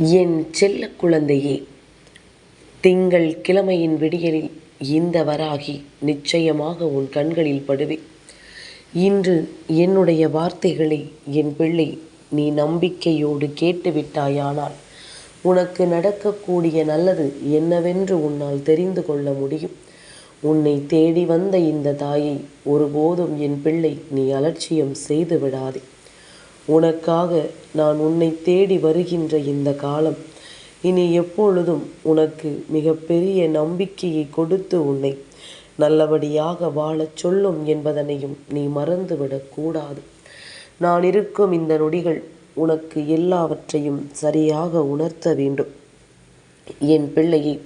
என் செல்ல குழந்தையே திங்கள் கிழமையின் விடியலில் இந்த வராகி நிச்சயமாக உன் கண்களில் படுவேன் இன்று என்னுடைய வார்த்தைகளை என் பிள்ளை நீ நம்பிக்கையோடு கேட்டுவிட்டாயானால் உனக்கு நடக்கக்கூடிய நல்லது என்னவென்று உன்னால் தெரிந்து கொள்ள முடியும். உன்னை தேடி வந்த இந்த தாயை ஒருபோதும் என் பிள்ளை நீ அலட்சியம் செய்து விடாதே. உனக்காக நான் உன்னை தேடி வருகின்ற இந்த காலம் இனி எப்பொழுதும் உனக்கு மிகப்பெரிய நம்பிக்கையை கொடுத்து உன்னை நல்லபடியாக வாழச் சொல்லும் என்பதனையும் நீ மறந்துவிடக்கூடாது நான் இருக்கும் இந்த நொடிகள் உனக்கு எல்லாவற்றையும் சரியாக உணர்த்த வேண்டும். என் பிள்ளையை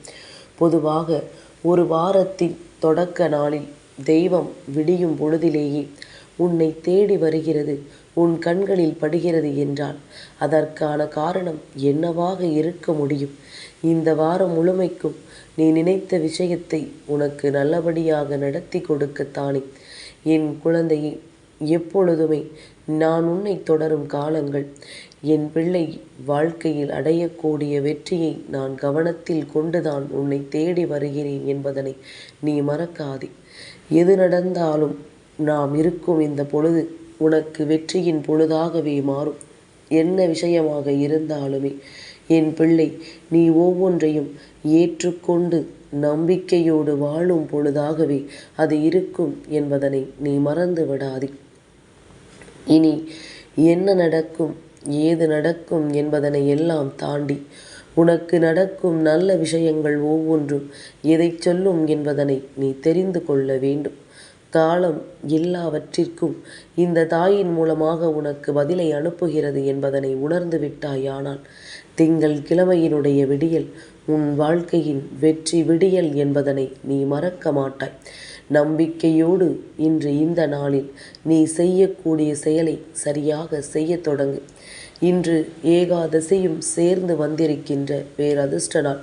பொதுவாக ஒரு வாரத்தின் தொடக்க நாளில் தெய்வம் விடியும் பொழுதிலேயே உன்னை தேடி வருகிறது உன் கண்களில் படுகிறது என்றால் அதற்கான காரணம் என்னவாக இருக்க முடியும்? இந்த வாரம் முழுமைக்கும் நீ நினைத்த விஷயத்தை உனக்கு நல்லபடியாக நடத்தி கொடுக்கத்தானே என் குழந்தையை எப்பொழுதுமே நான் உன்னை தொடரும் காலங்கள் என் பிள்ளை வாழ்க்கையில் அடையக்கூடிய வெற்றியை நான் கவனத்தில் கொண்டுதான் உன்னை தேடி வருகிறேன் என்பதனை நீ மறக்காதே. எது நடந்தாலும் நாம் இருக்கும் இந்த பொழுது உனக்கு வெற்றியின் பொழுதாகவே மாறும். என்ன விஷயமாக இருந்தாலுமே என் பிள்ளை நீ ஒவ்வொன்றையும் ஏற்றுக்கொண்டு நம்பிக்கையோடு வாழும் பொழுதாகவே அது இருக்கும் என்பதனை நீ மறந்து விடாதே. இனி என்ன நடக்கும் ஏது நடக்கும் என்பதனை எல்லாம் தாண்டி உனக்கு நடக்கும் நல்ல விஷயங்கள் ஒவ்வொன்றும் எதை சொல்லும் என்பதனை நீ தெரிந்து கொள்ள வேண்டும். காலம் எல்லாவற்றிற்கும் இந்த தாயின் மூலமாக உனக்கு பதிலை அனுப்புகிறது என்பதனை உணர்ந்து விட்டாயானால் திங்கள் கிழமையினுடைய விடியல் உன் வாழ்க்கையின் வெற்றி விடியல் என்பதனை நீ மறக்க மாட்டாய். நம்பிக்கையோடு இன்று இந்த நாளில் நீ செய்யக்கூடிய செயலை சரியாக செய்ய தொடங்கு. இன்று ஏகாதசியும் சேர்ந்து வந்திருக்கின்ற பேரதிர்ஷ்ட நாள்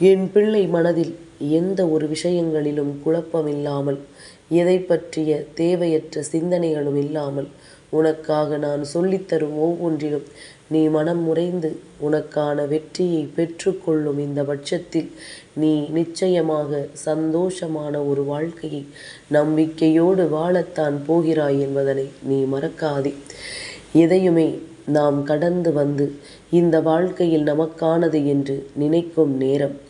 என் பிள்ளை மனதில் எந்த ஒரு விஷயங்களிலும் குழப்பமில்லாமல் எதை பற்றிய தேவையற்ற சிந்தனைகளும் இல்லாமல் உனக்காக நான் சொல்லித்தரும் ஒவ்வொன்றிலும் நீ மனம் முறைந்து உனக்கான வெற்றியை பெற்றுக்கொள்ளும் இந்த பட்சத்தில் நீ நிச்சயமாக சந்தோஷமான ஒரு வாழ்க்கையை நம்பிக்கையோடு வாழத்தான் போகிறாய் என்பதனை நீ மறக்காதே. எதையுமே நாம் கடந்து வந்து இந்த வாழ்க்கையில் நமக்கானது என்று நினைக்கும் நேரம்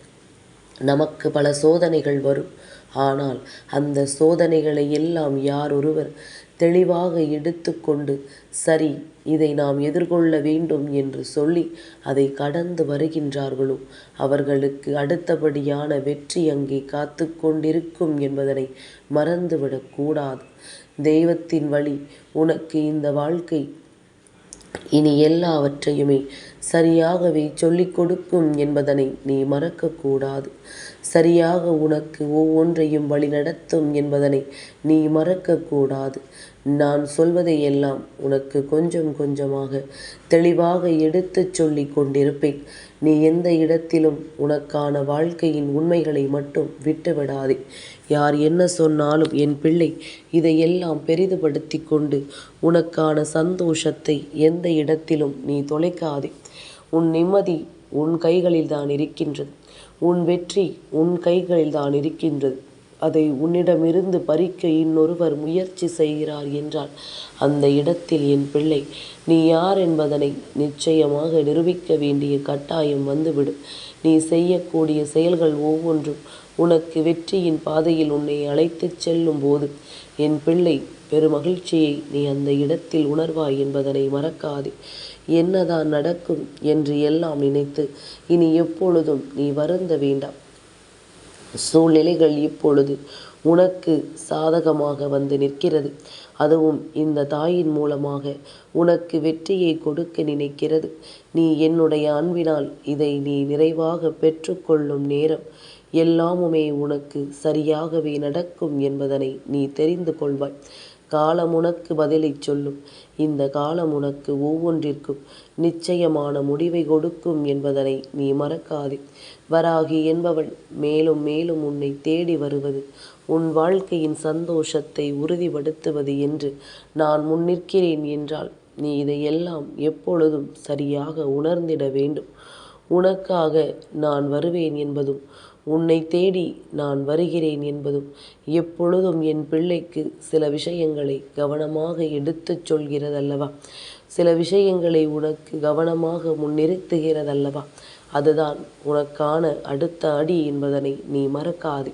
நமக்கு பல சோதனைகள் வரும். ஆனால் அந்த சோதனைகளை எல்லாம் யார் ஒருவர் தெளிவாக எடுத்துக்கொண்டு சரி இதை நாம் எதிர்கொள்ள வேண்டும் என்று சொல்லி அதை கடந்து வருகின்றார்களோ? அவர்களுக்கு அடுத்தபடியான வெற்றி அங்கே காத்து கொண்டிருக்கும் என்பதனை மறந்துவிடக்கூடாது தெய்வத்தின் வழி உனக்கு இந்த வாழ்க்கை இனி எல்லாவற்றையுமே சரியாகவே சொல்லிக் கொடுக்கும் என்பதனை நீ மறக்கக்கூடாது. சரியாக உனக்கு ஒவ்வொன்றையும் வழிநடத்தும் என்பதனை நீ மறக்கக்கூடாது. நான் சொல்வதை எல்லாம் உனக்கு கொஞ்சம் கொஞ்சமாக தெளிவாக எடுத்துச் சொல்லிக் கொண்டிருப்பேன். நீ எந்த இடத்திலும் உனக்கான வாழ்க்கையின் உண்மைகளை மட்டும் விட்டுவிடாதே. யார் என்ன சொன்னாலும் என் பிள்ளை இதையெல்லாம் பெரிதுபடுத்தி கொண்டு உனக்கான சந்தோஷத்தை எந்த இடத்திலும் நீ தொலைக்காதே. உன் நிம்மதி உன் கைகளில் தான் இருக்கின்றது. உன் வெற்றி உன் கைகளில் தான் இருக்கின்றது. அதை உன்னிடமிருந்து பறிக்க இன்னொருவர் முயற்சி செய்கிறார் என்றால் அந்த இடத்தில் என் பிள்ளை நீ யார் என்பதனை நிச்சயமாக நிரூபிக்க வேண்டிய கட்டாயம் வந்துவிடும். நீ செய்யக்கூடிய செயல்கள் ஒவ்வொன்றும் உனக்கு வெற்றியின் பாதையில் உன்னை அழைத்துச் செல்லும் போது என் பிள்ளை பெருமகிழ்ச்சியை நீ அந்த இடத்தில் உணர்வாய் என்பதனை மறக்காதே. என்னதான் நடக்கும் என்று எல்லாம் நினைத்து இனி எப்பொழுதும் நீ வருந்த வேண்டாம். சூழ்நிலைகள் இப்பொழுது உனக்கு சாதகமாக வந்து நிற்கிறது. அதுவும் இந்த தாயின் மூலமாக உனக்கு வெற்றியை கொடுக்க நினைக்கிறது. நீ என்னுடைய அன்பினால் இதை நீ நிறைவாக பெற்றுக்கொள்ளும் நேரம் எல்லாமுமே உனக்கு சரியாகவே நடக்கும் என்பதனை நீ தெரிந்து கொள்வாய். காலம் உனக்கு பதிலைச் சொல்லும். இந்த காலம் உனக்கு ஒவ்வொன்றிற்கும் நிச்சயமான முடிவை கொடுக்கும் என்பதனை நீ மறக்காதே. வராகி என்பவள் மேலும் மேலும் உன்னை தேடி வருவது உன் வாழ்க்கையின் சந்தோஷத்தை உறுதிப்படுத்துவது என்று நான் முன்னிற்கிறேன் என்றால் நீ இதையெல்லாம் எப்பொழுதும் சரியாக உணர்ந்திட வேண்டும். உனக்காக நான் வருவேன் என்பதும் உன்னை தேடி நான் வருகிறேன் என்பதும் எப்பொழுதும் என் பிள்ளைக்கு சில விஷயங்களை கவனமாக எடுத்துச் சொல்கிறதல்லவா? சில விஷயங்களை உனக்கு கவனமாக முன்னிறுத்துகிறதல்லவா அதுதான் உனக்கான அடுத்த அடி என்பதனை நீ மறக்காது.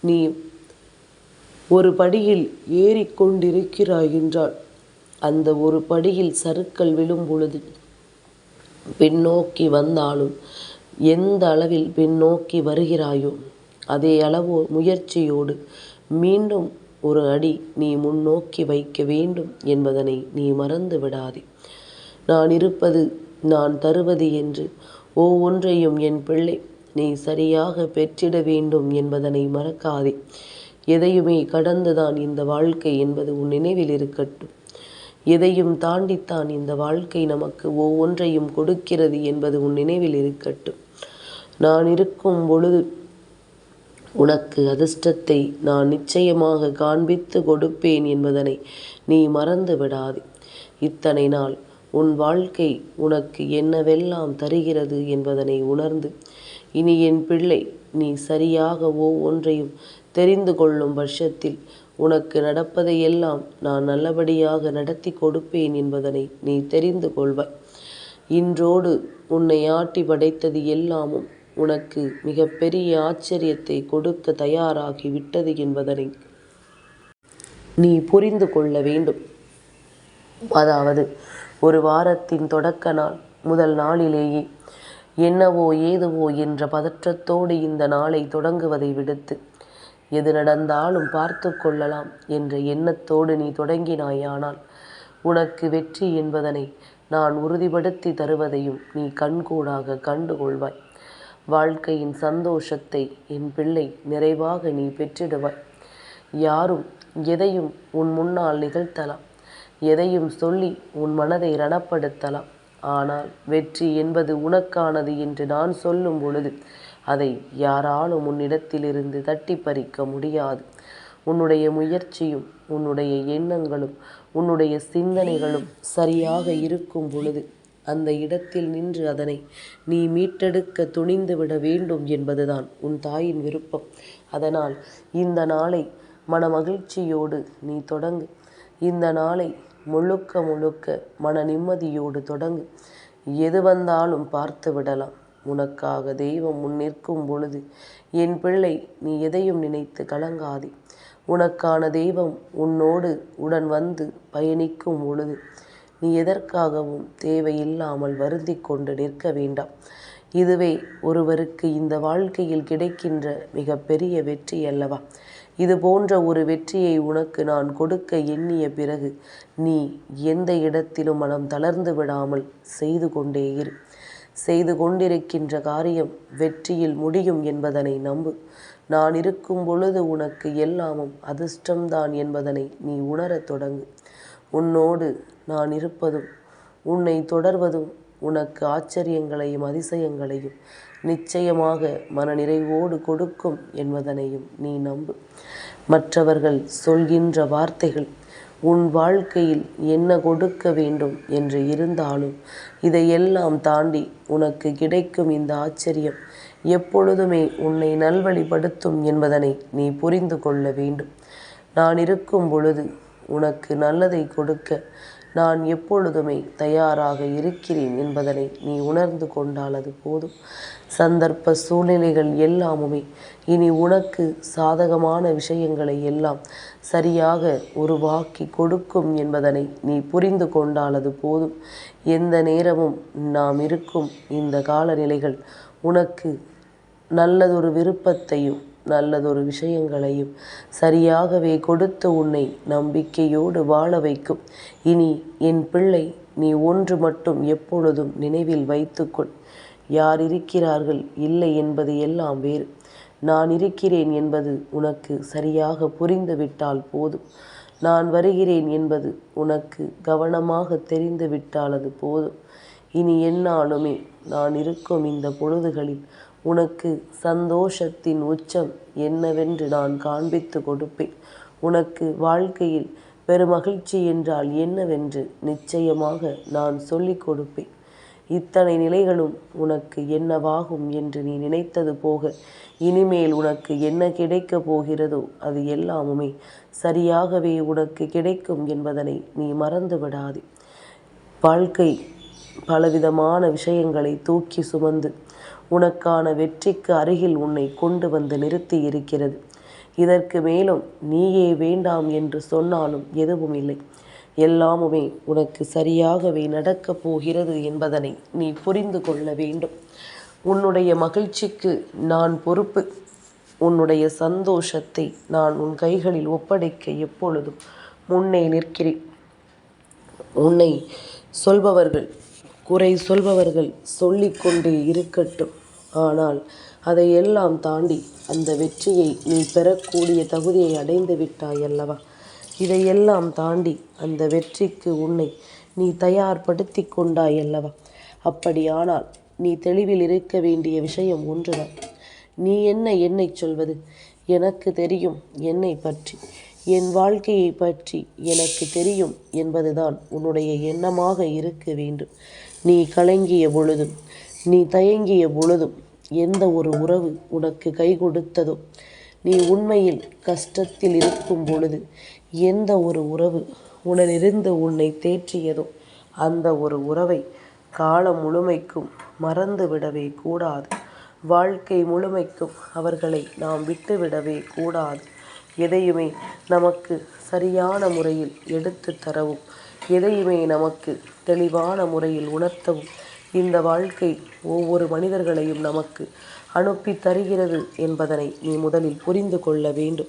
நீ ஒரு படியில் ஏறிக்கொண்டிருக்கிறாய் என்றால் அந்த ஒரு படியில் சறுக்கல் விழும் பொழுது பின்னோக்கி வந்தாலும் எந்த அளவில் பின்னோக்கி வருகிறாயோ அதே அளவு முயற்சியோடு மீண்டும் ஒரு அடி நீ முன்னோக்கி வைக்க வேண்டும் என்பதனை நீ மறந்து விடாதே. நான் இருப்பது நான் தருவது என்று ஒவ்வொன்றையும் என் பிள்ளை நீ சரியாக பெற்றிட வேண்டும் என்பதனை மறக்காதே. எதையுமே கடந்துதான் இந்த வாழ்க்கை என்பது உன் நினைவில் இருக்கட்டும். எதையும் தாண்டித்தான் இந்த வாழ்க்கை நமக்கு ஒவ்வொன்றையும் கொடுக்கிறது என்பது உன் நினைவில் இருக்கட்டும். நான் இருக்கும் பொழுது உனக்கு அதிர்ஷ்டத்தை நான் நிச்சயமாக காண்பித்து கொடுப்பேன் என்பதனை நீ மறந்து விடாதே. இத்தனை நாள் உன் வாழ்க்கை உனக்கு என்னவெல்லாம் தருகிறது என்பதனை உணர்ந்து இனி என் பிள்ளை நீ சரியாக ஒவ்வொன்றையும் தெரிந்து கொள்ளும் பட்சத்தில் உனக்கு நடப்பதையெல்லாம் நான் நல்லபடியாக நடத்தி கொடுப்பேன் என்பதனை நீ தெரிந்து கொள்வாய். இன்றோடு உன்னை ஆட்டி படைத்தது எல்லாமும் உனக்கு மிகப்பெரிய ஆச்சரியத்தை கொடுக்க தயாராகி விட்டது என்பதனை நீ புரிந்து கொள்ள வேண்டும். அதாவது ஒரு வாரத்தின் தொடக்க நாள் முதல் நாளிலேயே என்னவோ ஏதுவோ என்ற பதற்றத்தோடு இந்த நாளை தொடங்குவதை விடுத்து எது நடந்தாலும் பார்த்து கொள்ளலாம் என்ற எண்ணத்தோடு நீ தொடங்கினாயானால் உனக்கு வெற்றி என்பதனை நான் உறுதிப்படுத்தி தருவதையும் நீ கண்கூடாக கண்டுகொள்வாய். வாழ்க்கையின் சந்தோஷத்தை என் பிள்ளை நிறைவாக நீ பெற்றிடுவாய். யாரும் எதையும் உன் முன்னால் நிகழ்த்தலாம். எதையும் சொல்லி உன் மனதை ரணப்படுத்தலாம். ஆனால் வெற்றி என்பது உனக்கானது என்று நான் சொல்லும் பொழுது அதை யாராலும் உன்னிடத்திலிருந்து தட்டி பறிக்க முடியாது. உன்னுடைய முயற்சியும் உன்னுடைய எண்ணங்களும் உன்னுடைய சிந்தனைகளும் சரியாக இருக்கும் பொழுது அந்த இடத்தில் நின்று அதனை நீ மீட்டெடுக்க துணிந்து விட வேண்டும் என்பதுதான் உன் தாயின் விருப்பம். அதனால் இந்த நாளை மன மகிழ்ச்சியோடு நீ தொடங்கு. இந்த நாளை முழுக்க முழுக்க மன நிம்மதியோடு தொடங்கு. எது வந்தாலும் பார்த்து விடலாம். உனக்காக தெய்வம் முன் நிற்கும் பொழுது என் பிள்ளை நீ எதையும் நினைத்து கலங்காதே. உனக்கான தெய்வம் உன்னோடு உடன் வந்து பயணிக்கும் பொழுது நீ எதற்காகவும் தேவையில்லாமல் வருந்தி கொண்டு நிற்க வேண்டாம். இதுவே ஒருவருக்கு இந்த வாழ்க்கையில் கிடைக்கின்ற மிகப்பெரிய வெற்றி அல்லவா? இது போன்ற ஒரு வெற்றியை உனக்கு நான் கொடுக்க எண்ணிய பிறகு நீ எந்த இடத்திலும் மனம் தளர்ந்து விடாமல் செய்து கொண்டே இரு. செய்து கொண்டிருக்கின்ற காரியம் வெற்றியில் முடியும் என்பதனை நம்பு. நான் இருக்கும் பொழுது உனக்கு எல்லாமும் அதிர்ஷ்டம்தான் என்பதனை நீ உணரத் தொடங்கு. உன்னோடு நான் இருப்பதும் உன்னை தொடர்வதும் உனக்கு ஆச்சரியங்களையும் அதிசயங்களையும் நிச்சயமாக மனநிறைவோடு கொடுக்கும் என்பதனையும் நீ நம்பு. மற்றவர்கள் சொல்கின்ற வார்த்தைகள் உன் வாழ்க்கையில் என்ன கொடுக்க வேண்டும் என்று இருந்தாலும் இதையெல்லாம் தாண்டி உனக்கு கிடைக்கும் இந்த ஆச்சரியம் எப்பொழுதுமே உன்னை நல்வழிப்படுத்தும் என்பதனை நீ புரிந்து கொள்ள வேண்டும். நான் இருக்கும் பொழுது உனக்கு நல்லதை கொடுக்க நான் எப்பொழுதுமே தயாராக இருக்கிறேன் என்பதனை நீ உணர்ந்து கொண்டால் அது போதும். சந்தர்ப்ப சூழ்நிலைகள் எல்லாமுமே. இனி உனக்கு சாதகமான விஷயங்களை எல்லாம் சரியாக உருவாக்கி கொடுக்கும் என்பதனை நீ புரிந்து கொண்டால் அது போதும். எந்த நேரமும் நாம் இருக்கும் இந்த காலநிலைகள் உனக்கு நல்லதொரு விருப்பத்தையும் நல்லதொரு விஷயங்களையும் சரியாகவே கொடுத்து உன்னை நம்பிக்கையோடு வாழ வைக்கும். இனி என் பிள்ளை நீ ஒன்று மட்டும் எப்பொழுதும் நினைவில் வைத்துக்கொள். யார் இருக்கிறார்கள் இல்லை என்பது எல்லாம் வேறு. நான் இருக்கிறேன் என்பது உனக்கு சரியாக புரிந்துவிட்டால் போதும். நான் வருகிறேன் என்பது உனக்கு கவனமாக தெரிந்துவிட்டால் அது போதும். இனி என்னாலுமே நான் இருக்கும் இந்த பொழுதுகளில் உனக்கு சந்தோஷத்தின் உச்சம் என்னவென்று நான் காண்பித்து கொடுப்பேன். உனக்கு வாழ்க்கையில் பெருமகிழ்ச்சி என்றால் என்னவென்று நிச்சயமாக நான் சொல்லிக் கொடுப்பேன். இத்தனை நிலைகளும் உனக்கு என்னவாகும் என்று நீ நினைத்தது போக இனிமேல் உனக்கு என்ன கிடைக்கப் போகிறதோ அது எல்லாமுமே சரியாகவே உனக்கு கிடைக்கும் என்பதனை நீ மறந்து விடாதே வாழ்க்கை பலவிதமான விஷயங்களை தூக்கி சுமந்து உனக்கான வெற்றிக்கு அருகில் உன்னை கொண்டு வந்து நிறுத்தி இருக்கிறது இதற்கு மேலும் நீயே வேண்டாம் என்று சொன்னாலும் எதுவும் இல்லை. எல்லாமுமே உனக்கு சரியாகவே நடக்கப் போகிறது என்பதனை நீ புரிந்து கொள்ள வேண்டும். உன்னுடைய மகிழ்ச்சிக்கு நான் பொறுப்பு. உன்னுடைய சந்தோஷத்தை நான் உன் கைகளில் ஒப்படைக்க எப்பொழுதும் முன்னே நிற்கிறேன். உன்னை சொல்பவர்கள் குறை சொல்பவர்கள் சொல்லிக்கொண்டே இருக்கட்டும். ஆனால் அதையெல்லாம் தாண்டி அந்த வெற்றியை நீ பெறக்கூடிய தகுதியை அடைந்து விட்டாய் அல்லவா? இதையெல்லாம் தாண்டி அந்த வெற்றிக்கு உன்னை நீ தயார்படுத்தி கொண்டாய் அல்லவா? அப்படியானால் நீ தெளிவில் இருக்க வேண்டிய விஷயம் ஒன்றுதான். நீ என்ன என்னை சொல்வது? எனக்கு தெரியும் என்னை பற்றி. என் வாழ்க்கையை பற்றி எனக்கு தெரியும் என்பதுதான் உன்னுடைய எண்ணமாக இருக்க வேண்டும். நீ கலங்கிய பொழுதும் நீ தயங்கிய பொழுதும் எந்த ஒரு உறவு உனக்கு கை கொடுத்ததோ நீ உண்மையில் கஷ்டத்தில் இருக்கும் பொழுது எந்த ஒரு உறவு உடனிருந்து உன்னை தேற்றியதோ அந்த ஒரு உறவை காலம் முழுமைக்கும் மறந்து விடவே கூடாது. வாழ்க்கை முழுமைக்கும் அவர்களை நாம் விட்டுவிடவே கூடாது. எதையுமே நமக்கு சரியான முறையில் எடுத்து தரவும் எதையுமே நமக்கு தெளிவான முறையில் உணர்த்தவும் இந்த வாழ்க்கை ஒவ்வொரு மனிதர்களையும் நமக்கு அனுப்பி தருகிறது என்பதனை நீ முதலில் புரிந்து கொள்ள வேண்டும்.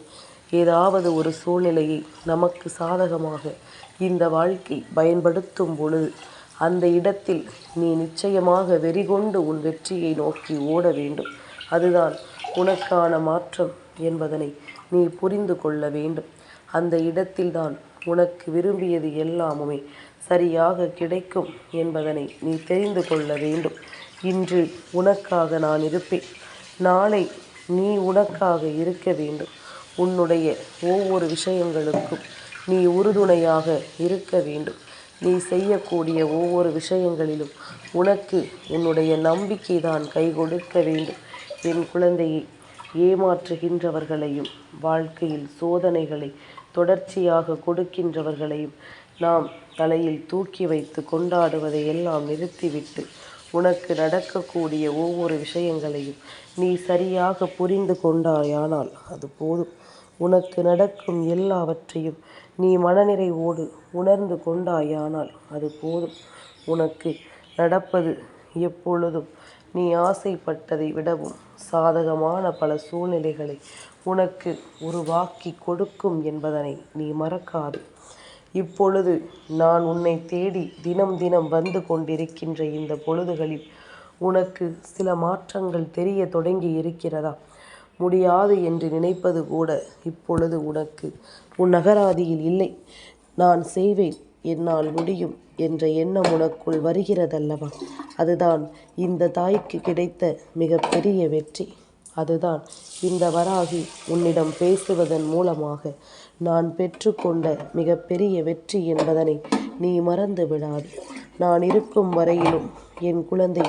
ஏதாவது ஒரு சூழ்நிலையை நமக்கு சாதகமாக இந்த வாழ்க்கை பயன்படுத்தும் பொழுது அந்த இடத்தில் நீ நிச்சயமாக வெறிகொண்டு உன் வெற்றியை நோக்கி ஓட வேண்டும். அதுதான் உனக்கான மாற்றம் என்பதனை நீ புரிந்து கொள்ள வேண்டும். அந்த இடத்தில்தான் உனக்கு விரும்பியது எல்லாமுமே சரியாக கிடைக்கும் என்பதனை நீ தெரிந்து கொள்ள வேண்டும். இன்று உனக்காக நான் இருப்பேன். நாளை நீ உனக்காக இருக்க வேண்டும். உன்னுடைய ஒவ்வொரு விஷயங்களுக்கும் நீ உறுதுணையாக இருக்க வேண்டும். நீ செய்யக்கூடிய ஒவ்வொரு விஷயங்களிலும் உனக்கு உன்னுடைய நம்பிக்கை தான் கை கொடுக்க வேண்டும். என் குழந்தையை ஏமாற்றுகின்றவர்களையும் வாழ்க்கையில் சோதனைகளை தொடர்ச்சியாக கொடுக்கின்றவர்களையும் நாம் தலையில் தூக்கி வைத்து கொண்டாடுவதை எல்லாம் நிறுத்திவிட்டு உனக்கு நடக்கக்கூடிய ஒவ்வொரு விஷயங்களையும் நீ சரியாக புரிந்து கொண்டாயானால் அது போதும். உனக்கு நடக்கும் எல்லாவற்றையும் நீ மனநிறைவோடு உணர்ந்து கொண்டாயானால் அது போதும். உனக்கு நடப்பது எப்பொழுதும் நீ ஆசைப்பட்டதை விடவும் சாதகமான பல சூழ்நிலைகளை உனக்கு உருவாக்கி கொடுக்கும் என்பதனை நீ மறக்காது. இப்பொழுது நான் உன்னை தேடி தினம் தினம் வந்து கொண்டிருக்கின்ற இந்த பொழுதுகளில் உனக்கு சில மாற்றங்கள் தெரிய தொடங்கி இருக்கிறதா? முடியாது என்று நினைப்பது கூட இப்பொழுது உனக்கு உன் நகராதியில் இல்லை. நான் செய்வேன். என்னால் முடியும் என்ற எண்ணம் உனக்குள் வருகிறதல்லவா? அதுதான் இந்த தாய்க்கு கிடைத்த மிகப்பெரிய வெற்றி. அதுதான். இந்த வராகி உன்னிடம் பேசுவதன் மூலமாக நான் பெற்றுக்கொண்ட மிகப்பெரிய வெற்றி என்பதனை நீ மறந்து விடாது. நான் இருக்கும் வரையிலும் என் குழந்தை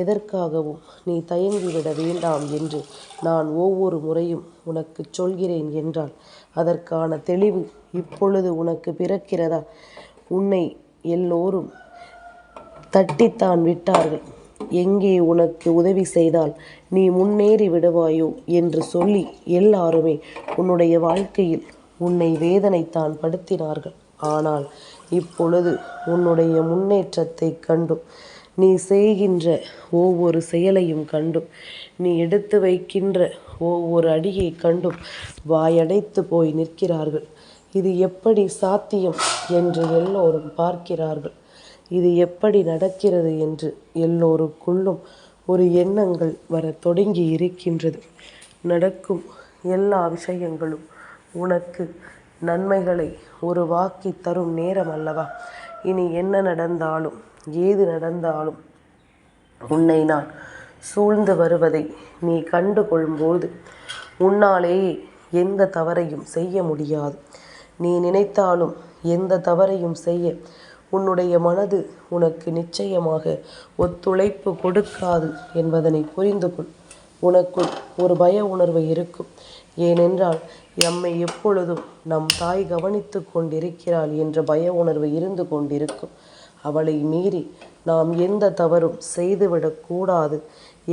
எதற்காகவும் நீ தயங்கிவிட வேண்டாம் என்று நான் ஒவ்வொரு முறையும் உனக்கு சொல்கிறேன் என்றால் அதற்கான தெளிவு இப்பொழுது உனக்கு பிறக்கிறதா? உன்னை எல்லோரும் தட்டித்தான் விட்டார்கள். எங்கே உனக்கு உதவி செய்தால் நீ முன்னேறி விடுவாயோ என்று சொல்லி எல்லாருமே உன்னுடைய வாழ்க்கையில் உன்னை வேதனைத்தான் படுத்தினார்கள். ஆனால் இப்பொழுது உன்னுடைய முன்னேற்றத்தை கண்டும் நீ செய்கின்ற ஒவ்வொரு செயலையும் கண்டும் நீ எடுத்து வைக்கின்ற ஒவ்வொரு அடியை கண்டும் வாயடைத்து போய் நிற்கிறார்கள். இது எப்படி சாத்தியம் என்று எல்லோரும் பார்க்கிறார்கள். இது எப்படி நடக்கிறது என்று எல்லோருக்குள்ளும் ஒரு எண்ணங்கள் வர தொடங்கி இருக்கின்றது. நடக்கும் எல்லா விஷயங்களும் உனக்கு நன்மைகளை உருவாக்கி தரும் நேரம் அல்லவா? இனி என்ன நடந்தாலும் ஏது நடந்தாலும் உன்னை நான் சூழ்ந்து வருவதை நீ கண்டு கொள்ளும்போது உன்னாலேயே எந்த தவறையும் செய்ய முடியாது. நீ நினைத்தாலும் எந்த தவறையும் செய்ய உன்னுடைய மனது உனக்கு நிச்சயமாக ஒத்துழைப்பு கொடுக்காது என்பதனை புரிந்து கொள். உனக்குள் ஒரு பய உணர்வு இருக்கும். ஏனென்றால் எம்மை எப்பொழுதும் நம் தாய் கவனித்து கொண்டிருக்கிறாள் என்ற பய உணர்வு இருந்து கொண்டிருக்கும். அவளை மீறி நாம் எந்த தவறும் செய்துவிடக்கூடாது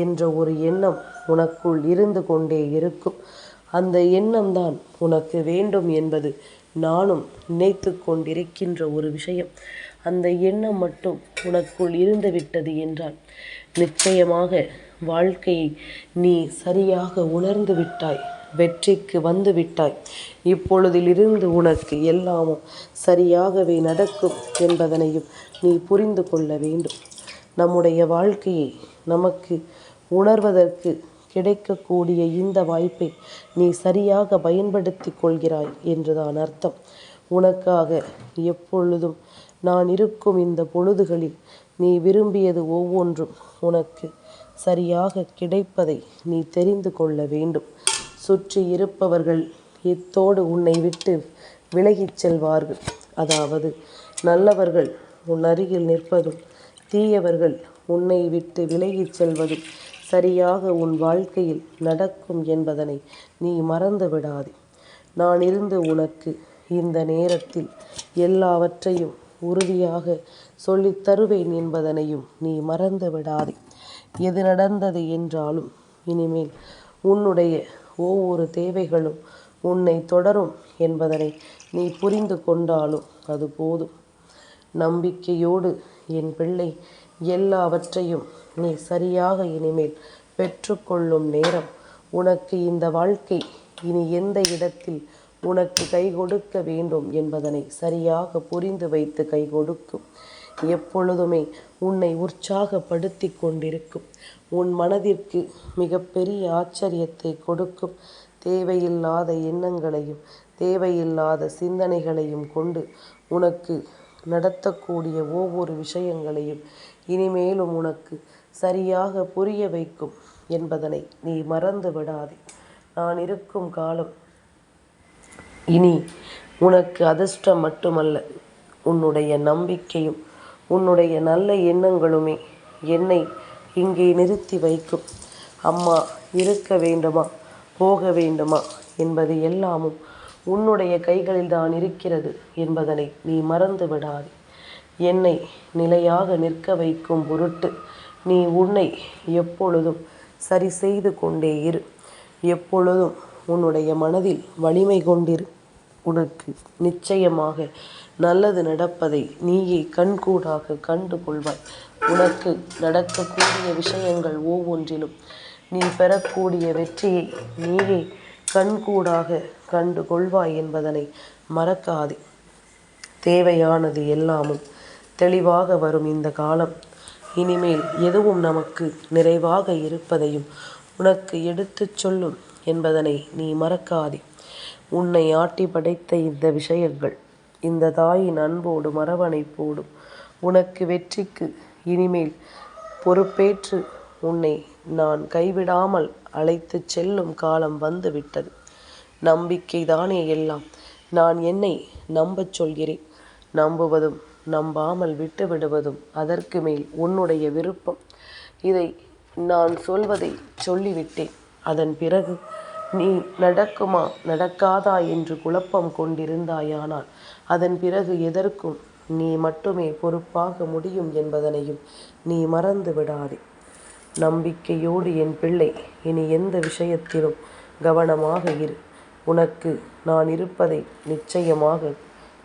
என்ற ஒரு எண்ணம் உனக்குள் இருந்து கொண்டே இருக்கும். அந்த எண்ணம்தான் உனக்கு வேண்டும் என்பது நானும் நினைத்து கொண்டிருக்கின்ற ஒரு விஷயம். அந்த எண்ணம் மட்டும் உனக்குள் இருந்து விட்டது என்றால் நிச்சயமாக வாழ்க்கையை நீ சரியாக உணர்ந்து விட்டாய் வெற்றிக்கு வந்து விட்டாய். இப்பொழுதிலிருந்து உனக்கு எல்லாமும் சரியாகவே நடக்கும் என்பதனையும் நீ புரிந்து கொள்ள வேண்டும். நம்முடைய வாழ்க்கையை நமக்கு உணர்வதற்கு கிடைக்கக்கூடிய இந்த வாய்ப்பை நீ சரியாக பயன்படுத்தி கொள்கிறாய் என்றுதான் அர்த்தம். உனக்காக எப்பொழுதும் நான் இருக்கும் இந்த பொழுதுகளில் நீ விரும்பியது ஒவ்வொன்றும் உனக்கு சரியாக கிடைப்பதை நீ தெரிந்து கொள்ள வேண்டும். சுற்றி இருப்பவர்கள் இத்தோடு உன்னை விட்டு விலகிச் செல்வார்கள். அதாவது நல்லவர்கள் உன் அருகில் நிற்பதும் தீயவர்கள் உன்னை விட்டு விலகிச் செல்வதும் சரியாக உன் வாழ்க்கையில் நடக்கும் என்பதனை நீ மறந்து விடாதே. நான் இருந்து உனக்கு இந்த நேரத்தில் எல்லாவற்றையும் உறுதியாக சொல்லித் தருவேன் என்பதனையும் நீ மறந்து விடாதே. எது நடந்தது என்றாலும் இனிமேல் உன்னுடைய ஒவ்வொரு தேவைகளும் உன்னை தொடரும் என்பதனை நீ புரிந்து கொண்டாலும் அது போதும். நம்பிக்கையோடு என் பிள்ளை எல்லாவற்றையும் நீ சரியாக இனிமேல் பெற்றுக்கொள்ளும் நேரம் உனக்கு இந்த வாழ்க்கை இனி எந்த இடத்தில் உனக்கு கை கொடுக்க வேண்டும் என்பதனை சரியாக புரிந்து வைத்து கை கொடுக்கும். எப்பொழுதுமே உன்னை உற்சாகப்படுத்தி கொண்டிருக்கும். உன் மனதிற்கு மிகப்பெரிய ஆச்சரியத்தை கொடுக்கும். தேவையில்லாத எண்ணங்களையும் தேவையில்லாத சிந்தனைகளையும் கொண்டு உனக்கு நடத்தக்கூடிய ஒவ்வொரு விஷயங்களையும் இனிமேலும் உனக்கு சரியாக புரிய வைக்கும் என்பதனை நீ மறந்து விடாதே நான் இருக்கும் காலம் இனி உனக்கு அதிர்ஷ்டம் மட்டுமல்ல. உன்னுடைய நம்பிக்கையும் உன்னுடைய நல்ல எண்ணங்களுமே என்னை இங்கே நிறுத்தி வைக்கும். அம்மா இருக்க வேண்டுமா? போக வேண்டுமா? என்பது எல்லாமும் உன்னுடைய கைகளில் தான் இருக்கிறது என்பதனை நீ மறந்து விடாது. என்னை நிலையாக நிற்க வைக்கும் பொருட்டு நீ உன்னை எப்பொழுதும் சரி செய்து கொண்டே இரு. எப்பொழுதும் உன்னுடைய மனதில் வலிமை கொண்டிரு. உனக்கு நிச்சயமாக நல்லது நடப்பதை நீயே கண்கூடாக கண்டு கொள்வாய் உனக்கு நடக்கக்கூடிய விஷயங்கள் ஒவ்வொன்றிலும் நீ பெறக்கூடிய வெற்றியை நீயே கண்கூடாக கண்டு கொள்வாய் என்பதனை மறக்காதே. தேவையானது எல்லாமும் தெளிவாக வரும் இந்த காலம். இனிமேல் எதுவும் நமக்கு நிறைவாக இருப்பதையும் உனக்கு எடுத்துச் சொல்லும் என்பதனை நீ மறக்காதே. உன்னை ஆட்டி படைத்த இந்த விஷயங்கள் இந்த தாயின் அன்போடும் அரவணைப்போடும் உனக்கு வெற்றிக்கு இனிமேல் பொறுப்பேற்று உன்னை நான் கைவிடாமல் அழைத்துச் செல்லும் காலம் வந்துவிட்டது. நம்பிக்கை தானே எல்லாம். நான் என்னை நம்பச் சொல்கிறேன். நம்புவதும் நம்பாமல் விட்டு விடுவதும் அதற்கு மேல் உன்னுடைய விருப்பம். இதை நான் சொல்வதை சொல்லிவிட்டேன். அதன் பிறகு நீ நடக்குமா? நடக்காதா? என்று குழப்பம் கொண்டிருந்தாயானால் அதன் பிறகு எதற்கும் நீ மட்டுமே பொறுப்பாக முடியும் என்பதனையும் நீ மறந்து விடாதே. நம்பிக்கையோடு என் பிள்ளை இனி எந்த விஷயத்திலும் கவனமாக இரு. உனக்கு நான் இருப்பதை நிச்சயமாக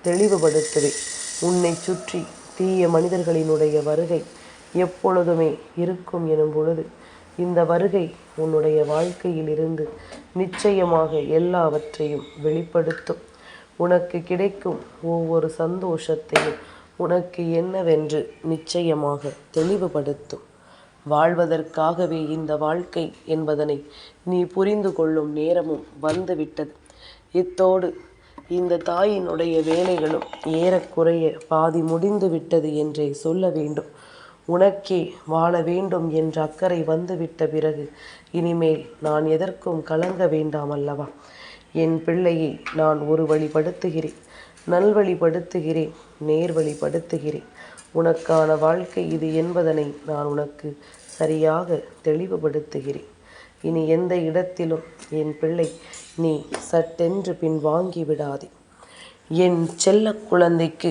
தெளிவுபடுத்துவேன். உன்னை சுற்றி தீய மனிதர்களினுடைய வருகை எப்பொழுதுமே இருக்கும் எனும் பொழுது இந்த வருகை உன்னுடைய வாழ்க்கையில் இருந்து நிச்சயமாக எல்லாவற்றையும் வெளிப்படுத்தும். உனக்கு கிடைக்கும் ஒவ்வொரு சந்தோஷத்தையும் உனக்கு என்னவென்று நிச்சயமாக தெளிவுபடுத்தும். வாழ்வதற்காகவே இந்த வாழ்க்கை என்பதனை நீ புரிந்து கொள்ளும் நேரமும் வந்துவிட்டது. இத்தோடு இந்த தாயினுடைய வேலைகளும் ஏறக்குறைய பாதி முடிந்து விட்டது என்றே சொல்ல வேண்டும். உனக்கே வாழ வேண்டும் என்ற அக்கறை வந்துவிட்ட பிறகு இனிமேல் நான் எதற்கும் கலங்க வேண்டாம் அல்லவா? என் பிள்ளையை நான் ஒரு வழிபடுத்துகிறேன் நல்வழிப்படுத்துகிறேன் நேர்வழிப்படுத்துகிறேன் உனக்கான வாழ்க்கை இது என்பதனை நான் உனக்கு சரியாக தெளிவுபடுத்துகிறேன். இனி எந்த இடத்திலும் என் பிள்ளை நீ சட்டென்று பின் வாங்கி விடாதே. என் செல்ல குழந்தைக்கு